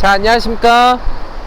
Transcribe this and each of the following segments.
자, 안녕하십니까.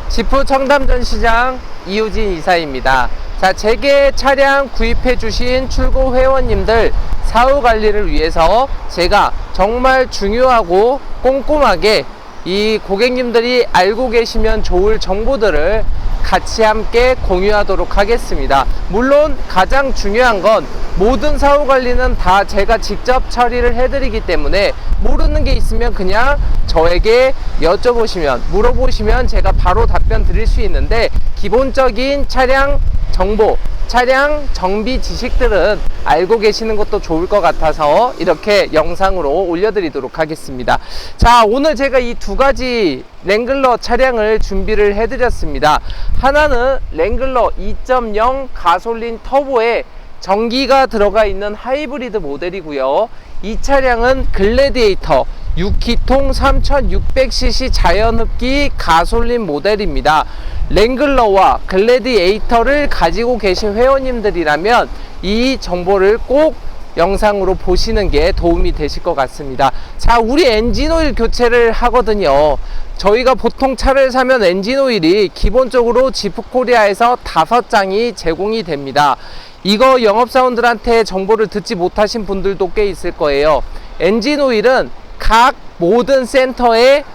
지프 청담전 시장 이우진 이사입니다. 자, 제게 차량 구입해 주신 출고 회원님들 사후 관리를 위해서 제가 정말 중요하고 꼼꼼하게 이 고객님들이 알고 계시면 좋을 정보들을 같이 함께 공유하도록 하겠습니다. 물론 가장 중요한 건 모든 사후 관리는 다 제가 직접 처리를 해드리기 때문에 모르는 게 있으면 그냥 저에게 여쭤보시면 물어보시면 제가 바로 답변 드릴 수 있는데 기본적인 차량 정보 차량 정비 지식들은 알고 계시는 것도 좋을 것 같아서 이렇게 영상으로 올려드리도록 하겠습니다. 자, 오늘 제가 이 두 가지 랭글러 차량을 준비를 해드렸습니다. 하나는 랭글러 2.0 가솔린 터보에 전기가 들어가 있는 하이브리드 모델이고요. 이 차량은 글래디에이터 6기통 3600cc 자연흡기 가솔린 모델입니다. 랭글러와 글래디에이터를 가지고 계신 회원님들이라면 이 정보를 꼭 영상으로 보시는 게 도움이 되실 것 같습니다. 자, 우리 엔진오일 교체를 하거든요. 저희가 보통 차를 사면 엔진오일이 기본적으로 지프코리아에서 다섯 장이 제공이 됩니다. 이거 영업사원들한테 정보를 듣지 못하신 분들도 꽤 있을 거예요. 엔진오일은 각 모든 센터에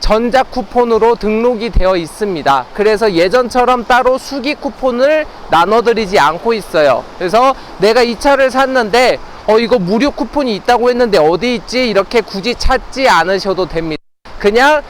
전자 쿠폰으로 등록이 되어 있습니다. 그래서 예전처럼 따로 수기 쿠폰을 나눠드리지 않고 있어요. 그래서 내가 이 차를 샀는데 어 이거 무료 쿠폰이 있다고 했는데 어디 있지 이렇게 굳이 찾지 않으셔도 됩니다. 그냥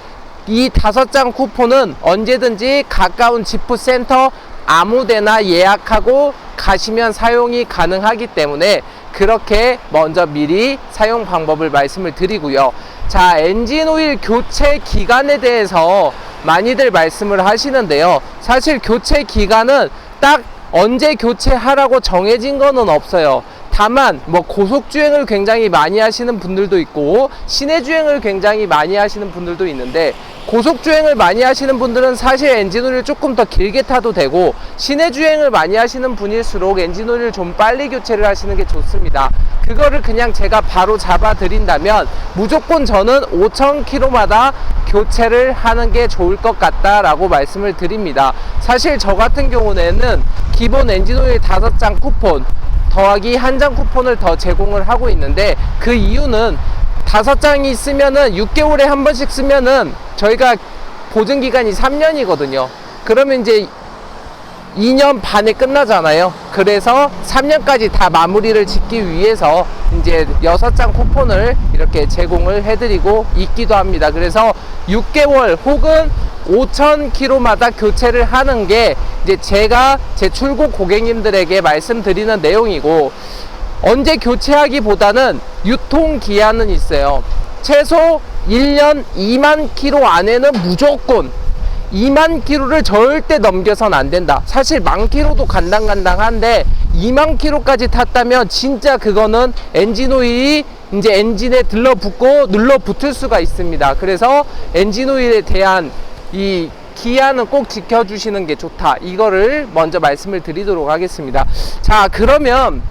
이 다섯 장 쿠폰은 언제든지 가까운 지프 센터 아무데나 예약하고 가시면 사용이 가능하기 때문에 그렇게 먼저 미리 사용 방법을 말씀을 드리고요. 자, 엔진 오일 교체 기간에 대해서 많이들 말씀을 하시는데요. 사실 교체 기간은 딱 언제 교체하라고 정해진 거는 없어요. 다만 뭐 고속 주행을 굉장히 많이 하시는 분들도 있고 시내 주행을 굉장히 많이 하시는 분들도 있는데 고속 주행을 많이 하시는 분들은 사실 엔진오일을 조금 더 길게 타도 되고 시내 주행을 많이 하시는 분일수록 엔진오일을 좀 빨리 교체를 하시는 게 좋습니다. 그거를 그냥 제가 바로 잡아 드린다면 무조건 저는 5,000km마다 교체를 하는 게 좋을 것 같다라고 말씀을 드립니다. 사실 저 같은 경우에는 기본 엔진오일 5장 쿠폰 더하기 한 장 쿠폰을 더 제공을 하고 있는데 그 이유는 다섯 장이 있으면은 6개월에 한 번씩 쓰면은 저희가 보증 기간이 3년이거든요. 그러면 이제 2년 반에 끝나잖아요. 그래서 3년까지 다 마무리를 짓기 위해서 이제 6장 쿠폰을 이렇게 제공을 해드리고 있기도 합니다. 그래서 6개월 혹은 5,000km마다 교체를 하는 게 이제 제가 제 출고 고객님들에게 말씀드리는 내용이고 언제 교체하기보다는 유통 기한은 있어요. 최소 1년 2만 킬로 안에는 무조건 2만 킬로를 절대 넘겨선 안 된다. 사실 만 킬로도 간당간당한데 2만 킬로까지 탔다면 진짜 그거는 엔진 오일이 이제 엔진에 들러붙고 눌러붙을 수가 있습니다. 그래서 엔진 오일에 대한 이 기한은 꼭 지켜주시는 게 좋다. 이거를 먼저 말씀을 드리도록 하겠습니다. 자, 그러면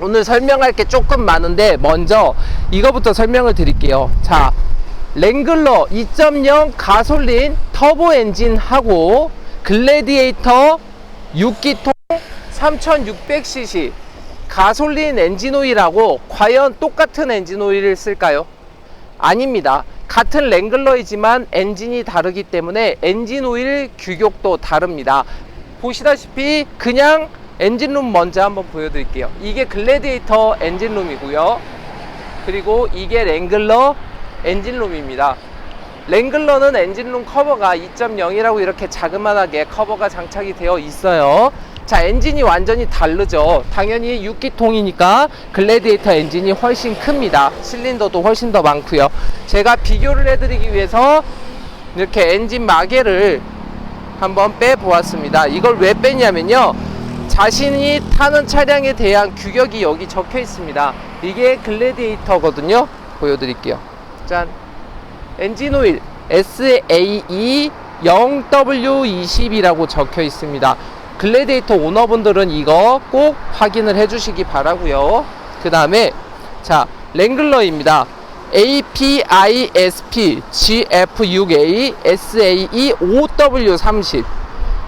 오늘 설명할 게 조금 많은데 먼저 이거부터 설명을 드릴게요. 자, 랭글러 2.0 가솔린 터보 엔진하고 글래디에이터 6기통 3600cc 가솔린 엔진 오일하고 과연 똑같은 엔진 오일을 쓸까요? 아닙니다. 같은 랭글러이지만 엔진이 다르기 때문에 엔진 오일 규격도 다릅니다. 보시다시피 그냥 엔진룸 먼저 한번 보여드릴게요. 이게 글래디에이터 엔진룸이고요. 그리고 이게 랭글러 엔진룸입니다. 랭글러는 엔진룸 커버가 2.0이라고 이렇게 자그만하게 커버가 장착이 되어 있어요. 자, 엔진이 완전히 다르죠. 당연히 6기통이니까 글래디에이터 엔진이 훨씬 큽니다. 실린더도 훨씬 더 많고요. 제가 비교를 해드리기 위해서 이렇게 엔진 마개를 한번 빼 보았습니다. 이걸 왜 빼냐면요. 자신이 타는 차량에 대한 규격이 여기 적혀 있습니다. 이게 글래디에이터거든요. 보여드릴게요. 짠. 엔진 오일 SAE 0W20이라고 적혀 있습니다. 글래디에이터 오너분들은 이거 꼭 확인을 해 주시기 바라고요. 그 다음에 자 랭글러입니다. APISP GF6A SAE OW30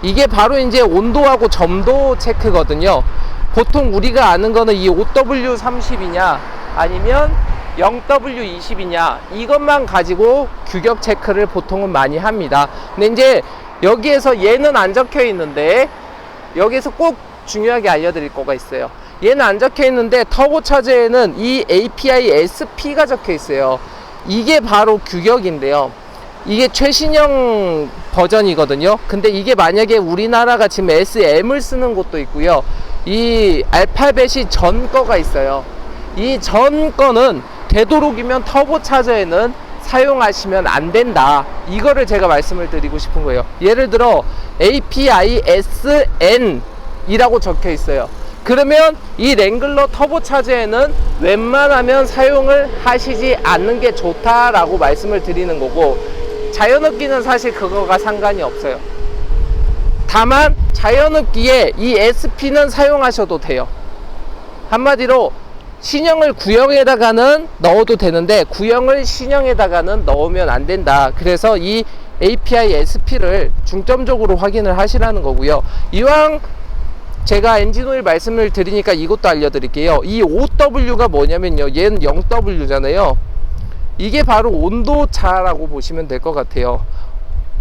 이게 바로 이제 온도하고 점도 체크거든요. 보통 우리가 아는 거는 이 OW30이냐 아니면 0W20이냐 이것만 가지고 규격 체크를 보통은 많이 합니다. 근데 이제 여기에서 얘는 안 적혀 있는데 여기서 꼭 중요하게 알려드릴 거가 있어요. 얘는 안 적혀 있는데 터보 차저에는 이 API SP가 적혀 있어요. 이게 바로 규격인데요. 이게 최신형 버전이거든요. 근데 이게 만약에 우리나라가 지금 SM을 쓰는 곳도 있고요. 이 알파벳이 전 거가 있어요. 이 전 거는 되도록이면 터보 차저에는 사용하시면 안 된다. 이거를 제가 말씀을 드리고 싶은 거예요. 예를 들어 APISN 이라고 적혀 있어요. 그러면 이 랭글러 터보 차저에는 웬만하면 사용을 하시지 않는 게 좋다라고 말씀을 드리는 거고 자연흡기는 사실 그거가 상관이 없어요. 다만 자연흡기에 이 SP는 사용하셔도 돼요. 한마디로 신형을 구형에다가는 넣어도 되는데 구형을 신형에다가는 넣으면 안 된다. 그래서 이 API SP를 중점적으로 확인을 하시라는 거고요. 이왕 제가 엔진오일 말씀을 드리니까 이것도 알려드릴게요. 이 OW가 뭐냐면요. 얘는 0W잖아요. 이게 바로 온도차라고 보시면 될 것 같아요.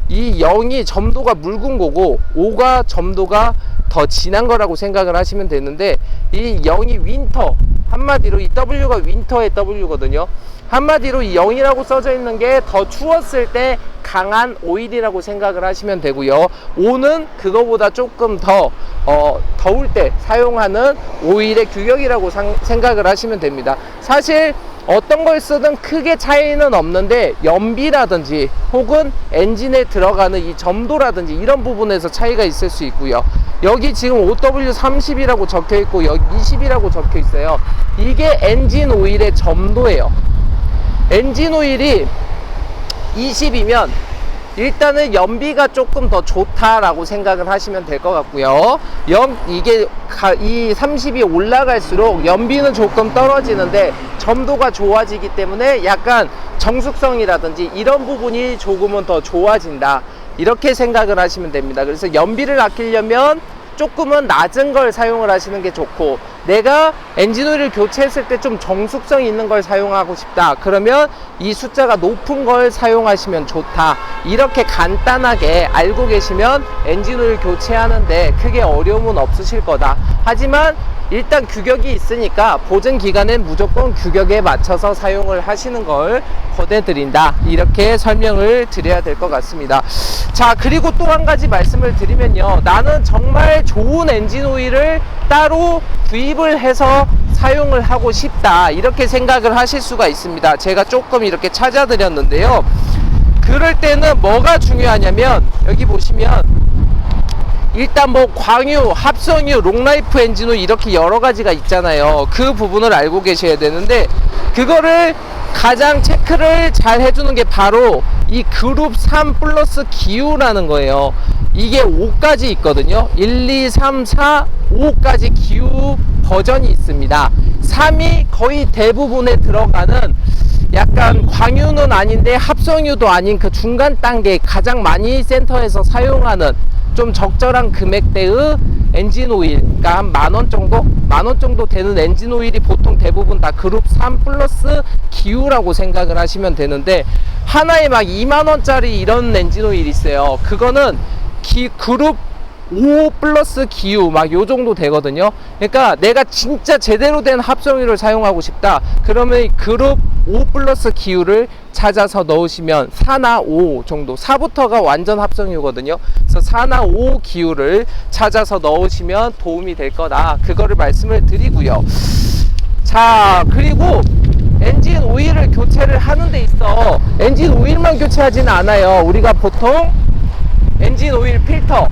이 0이 점도가 묽은 거고 5가 점도가 더 진한 거라고 생각을 하시면 되는데 이 0이 윈터 한마디로 이 W가 윈터의 W거든요. 한마디로 이 0이라고 써져 있는 게 더 추웠을 때 강한 오일이라고 생각을 하시면 되고요. 5는 그거보다 조금 더 어, 더울 때 사용하는 오일의 규격이라고 상, 생각을 하시면 됩니다. 사실 어떤 걸 쓰든 크게 차이는 없는데 연비라든지 혹은 엔진에 들어가는 이 점도라든지 이런 부분에서 차이가 있을 수 있고요. 여기 지금 OW30이라고 적혀 있고 여기 20이라고 적혀 있어요. 이게 엔진 오일의 점도예요. 엔진 오일이 20이면 일단은 연비가 조금 더 좋다라고 생각을 하시면 될 것 같고요. 연, 이게 가, 이 30이 올라갈수록 연비는 조금 떨어지는데 점도가 좋아지기 때문에 약간 정숙성이라든지 이런 부분이 조금은 더 좋아진다. 이렇게 생각을 하시면 됩니다. 그래서 연비를 아끼려면 조금은 낮은 걸 사용을 하시는 게 좋고 내가 엔진오일을 교체했을 때 좀 정숙성 있는 걸 사용하고 싶다. 그러면 이 숫자가 높은 걸 사용하시면 좋다. 이렇게 간단하게 알고 계시면 엔진오일 교체하는데 크게 어려움은 없으실 거다. 하지만 일단 규격이 있으니까 보증 기간엔 무조건 규격에 맞춰서 사용을 하시는 걸 권해드린다. 이렇게 설명을 드려야 될 것 같습니다. 자 그리고 또 한 가지 말씀을 드리면요. 나는 정말 좋은 엔진 오일을 따로 구입 을 해서 사용을 하고 싶다 이렇게 생각을 하실 수가 있습니다 제가 조금 이렇게 찾아 드렸는데요 그럴 때는 뭐가 중요하냐면 여기 보시면 일단 뭐 광유, 합성유, 롱라이프 엔진오 이렇게 여러 가지가 있잖아요. 그 부분을 알고 계셔야 되는데 그거를 가장 체크를 잘 해주는 게 바로 이 그룹 3 플러스 기후라는 거예요. 이게 5까지 있거든요. 1, 2, 3, 4, 5까지 기후 버전이 있습니다. 3이 거의 대부분에 들어가는 약간 광유는 아닌데 합성유도 아닌 그 중간 단계 가장 많이 센터에서 사용하는 좀 적절한 금액대의 엔진 오일, 그러니까 한 만 원 정도, 만 원 정도 되는 엔진 오일이 보통 대부분 다 그룹 3 플러스 기후라고 생각을 하시면 되는데 하나에 막 2만 원짜리 이런 엔진 오일 있어요. 그거는 기, 그룹 5 플러스 기후 막 요 정도 되거든요. 그러니까 내가 진짜 제대로 된 합성유를 사용하고 싶다. 그러면 이 그룹 5 플러스 기후를 찾아서 넣으시면 4나 5 정도 4부터가 완전 합성유거든요. 그래서 4나 5 기후를 찾아서 넣으시면 도움이 될 거다. 그거를 말씀을 드리고요. 자, 그리고 엔진 오일을 교체를 하는 데 있어 엔진 오일만 교체하지는 않아요. 우리가 보통 엔진 오일 필터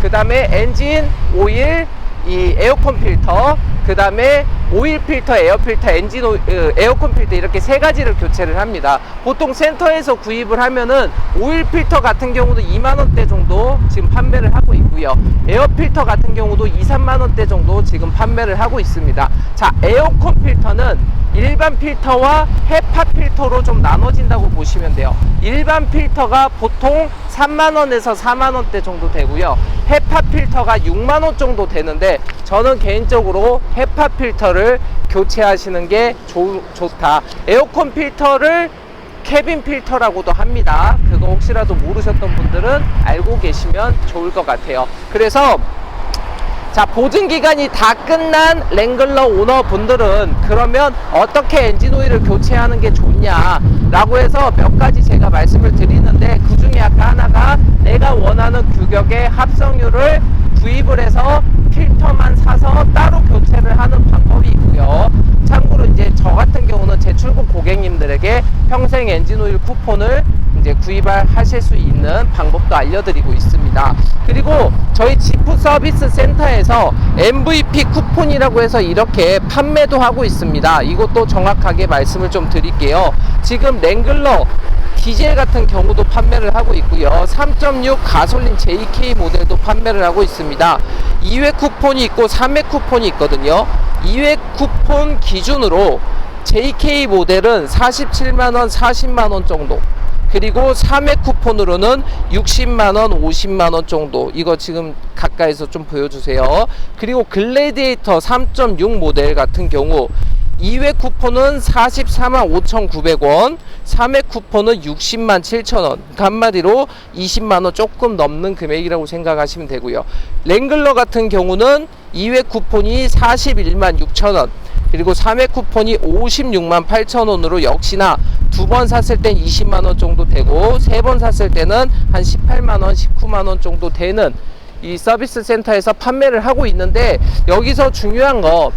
그 다음에 엔진 오일 이 에어컨 필터 그 다음에 오일 필터 에어 필터 엔진 오, 으, 에어컨 필터 이렇게 세 가지를 교체를 합니다 보통 센터에서 구입을 하면은 오일 필터 같은 경우도 2만 원대 정도 지금 판매를 하고 있고요 에어 필터 같은 경우도 2, 3만 원대 정도 지금 판매를 하고 있습니다 자 에어컨 필터는 일반 필터와 헤파 필터로 좀 나눠진다고 보시면 돼요. 일반 필터가 보통 3만원에서 4만원대 정도 되고요. 헤파 필터가 6만원 정도 되는데 저는 개인적으로 헤파 필터를 교체하시는 게 좋, 좋다. 에어컨 필터를 캐빈 필터라고도 합니다. 그거 혹시라도 모르셨던 분들은 알고 계시면 좋을 것 같아요. 그래서 자 보증 기간이 다 끝난 랭글러 오너 분들은 그러면 어떻게 엔진 오일을 교체하는 게 좋냐 라고 해서 몇 가지 제가 말씀을 드리는데 그 중에 아까 하나가 내가 원하는 규격의 합성유를 구입을 해서 필터만 사서 따로 교체를 하는 방법이 있고요. 참고로 이제 저 같은 경우는 제 출국 고객님들에게 평생 엔진 오일 쿠폰을 이제 구입하실 수 있는 방법도 알려드리고 있습니다. 그리고 저희 지프 서비스 센터에서 MVP 쿠폰이라고 해서 이렇게 판매도 하고 있습니다. 이것도 정확하게 말씀을 좀 드릴게요. 지금 랭글러 디젤 같은 경우도 판매를 하고 있고요. 3.6 가솔린 JK 모델도 판매를 하고 있습니다. 2회 쿠폰이 있고 3회 쿠폰이 있거든요. 2회 쿠폰 기준으로 JK 모델은 47만원, 40만원 정도. 그리고 3회 쿠폰으로는 60만원, 50만원 정도. 이거 지금 가까이서 좀 보여주세요. 그리고 글래디에이터 3.6 모델 같은 경우 2회 쿠폰은 44만 5,900원, 3회 쿠폰은 60만 7천원. 그러니까 한마디로 20만 원 조금 넘는 금액이라고 생각하시면 되고요. 랭글러 같은 경우는 2회 쿠폰이 41만 6천원. 그리고 3회 쿠폰이 56만 8천 원으로 역시나 두 번 샀을 땐 20만 원 정도 되고 세 번 샀을 때는 한 18만 원, 19만 원 정도 되는 이 서비스 센터에서 판매를 하고 있는데 여기서 중요한 거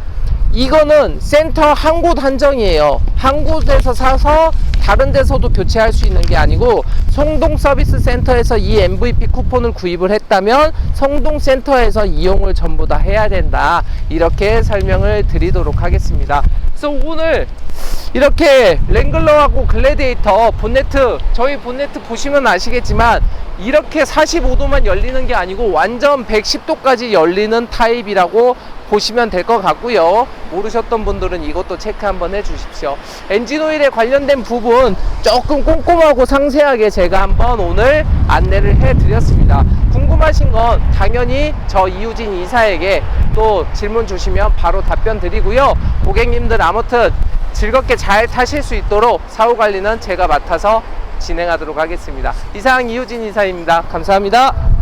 이거는 센터 한 곳 한정이에요. 한 곳에서 사서 다른 데서도 교체할 수 있는 게 아니고 성동 서비스 센터에서 이 MVP 쿠폰을 구입을 했다면 성동 센터에서 이용을 전부 다 해야 된다. 이렇게 설명을 드리도록 하겠습니다. 그래서 오늘 이렇게 랭글러하고 글래디에이터 본네트 저희 본네트 보시면 아시겠지만 이렇게 45도만 열리는 게 아니고 완전 110도까지 열리는 타입이라고 보시면 될 것 같고요 모르셨던 분들은 이것도 체크 한번 해 주십시오 엔진 오일에 관련된 부분 조금 꼼꼼하고 상세하게 제가 한번 오늘 안내를 해 드렸습니다 궁금하신 건 당연히 저 이우진 이사에게 또 질문 주시면 바로 답변 드리고요 고객님들 아무튼 즐겁게 잘 타실 수 있도록 사후 관리는 제가 맡아서 진행하도록 하겠습니다. 이상 이우진 이사입니다. 감사합니다.